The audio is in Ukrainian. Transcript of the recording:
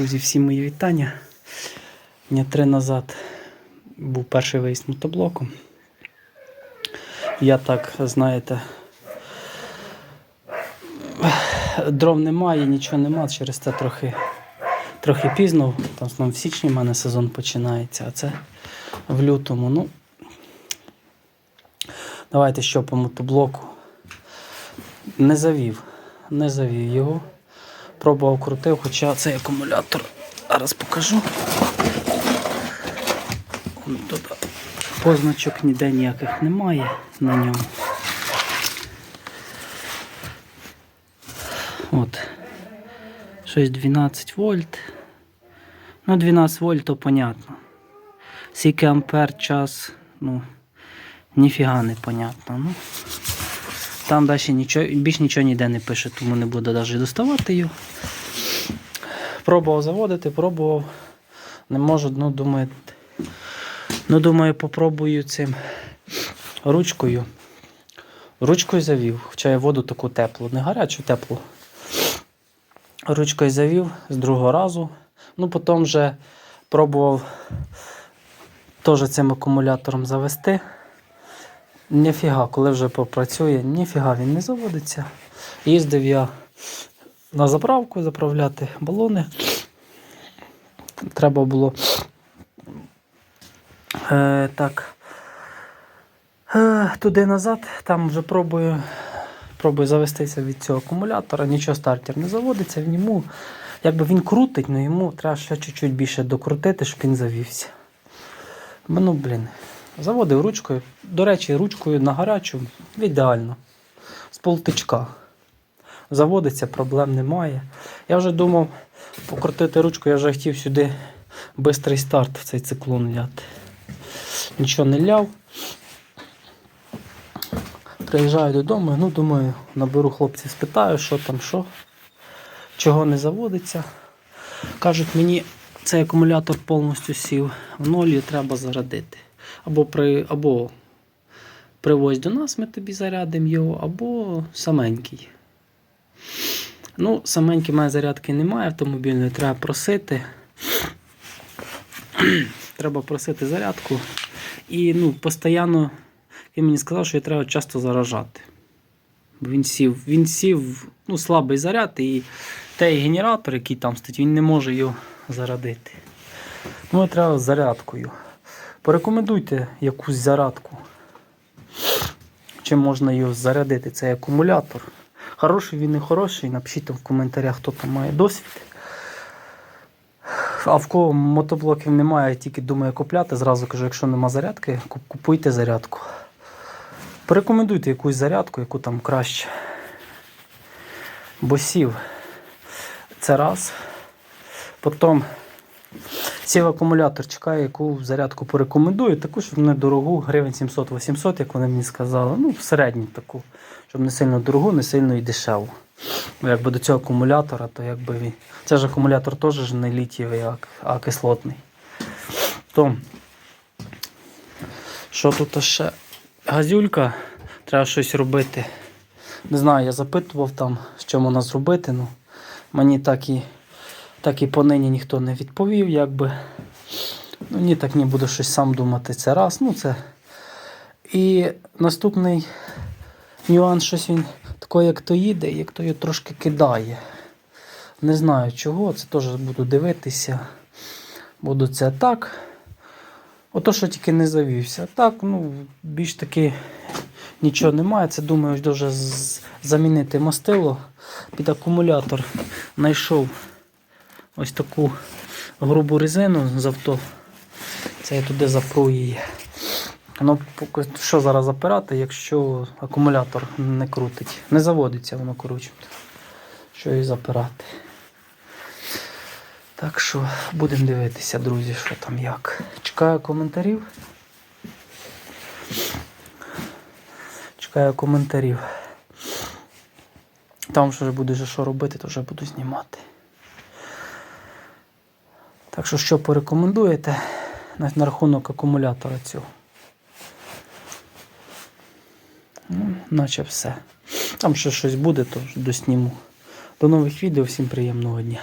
Друзі, всі мої вітання. Дня три назад був перший виїзд мотоблоком. Я так, знаєте, дров немає, нічого нема, через це трохи, трохи пізно. Там знову в січні в мене сезон починається, а це в лютому. Ну, давайте що по мотоблоку. Не завів, не завів його. Пробував крутив, хоча цей акумулятор зараз покажу. Позначок ніде ніяких немає на ньому. От. Щось 12 вольт. Ну, 12 вольт, то понятно. Скільки ампер час, ну, ніфіга не понятно. Ну. Там далі нічого, більш нічого ніде не пише, тому не буду навіть доставати його. Пробував заводити, пробував. Не можу, ну думаю. Ну, думаю, попробую цим ручкою. Ручкою завів, хоча я воду таку теплу, не гарячу, теплу. Ручкою завів з другого разу. Ну, потім вже пробував теж цим акумулятором завести. Ніфіга, коли вже попрацює, ніфіга він не заводиться. Їздив я на заправку заправляти балони. Треба було е, так. Е, туди назад, там вже пробую, пробую завестися від цього акумулятора, нічого стартер не заводиться в ньому. Якби він крутить, але йому треба ще чуть-чуть більше докрутити, щоб він завівся. Ну, блін. Заводив ручкою. До речі, ручкою на гарячу ідеально. З полтичка. Заводиться, проблем немає. Я вже думав покрутити ручку, я вже хотів сюди бистрий старт в цей циклон ляти. Нічого не ляв. Приїжджаю додому, ну думаю, наберу хлопців, спитаю, що там, що, чого не заводиться. Кажуть, мені цей акумулятор повністю сів в нолі, треба зарядити. Або при, або привозь до нас, ми тобі зарядимо його, або саменький. Ну, саменький мене зарядки немає автомобільної, треба просити. треба просити зарядку. І ну, постійно він мені сказав, що я треба часто заражати. Він сів, він сів ну, слабий заряд, і той генератор, який там стоїть, він не може його зарядити. Ну, треба зарядкою. Порекомендуйте якусь зарядку. Чим можна його зарядити, цей акумулятор. Хороший він не хороший, напишіть там в коментарях, хто там має досвід. А в кого мотоблоків немає, тільки думає купляти, зразу кажу, якщо нема зарядки, купуйте зарядку. Порекомендуйте якусь зарядку, яку там краще. Бо сів. Це раз. Потім сів акумулятор, чекаю, яку зарядку порекомендую. Таку, щоб не дорогу, гривень 700-800, як вони мені сказали. Ну, середню таку, щоб не сильно дорогу, не сильно і дешеву. Якби до цього акумулятора, то якби він. Це ж акумулятор теж не літієвий, а, а кислотний. То, що тут ще? Газюлька, треба щось робити. Не знаю, я запитував там, що вона зробити. Ну, мені так і, так і понині ніхто не відповів, якби. Ну, ні, так не буду щось сам думати. Це раз. Ну, це. І наступний нюанс, щось він такий, як то їде, як то його трошки кидає. Не знаю чого, це теж буду дивитися. Буду це так. Ото, що тільки не завівся. Так, ну, більш таки нічого немає. Це думаю, дуже замінити мастило під акумулятор. Знайшов ось таку грубу резину з авто. Це я туди запру її. Ну, що зараз запирати, якщо акумулятор не крутить. Не заводиться воно коротше. Що і запирати. Так що будемо дивитися, друзі, що там як. Чекаю коментарів. Чекаю коментарів. Там вже буде що робити, то вже буду знімати. Так що, що порекомендуєте на, рахунок акумулятора цього? Ну, наче все. Там ще щось буде, то досніму. До нових відео, всім приємного дня.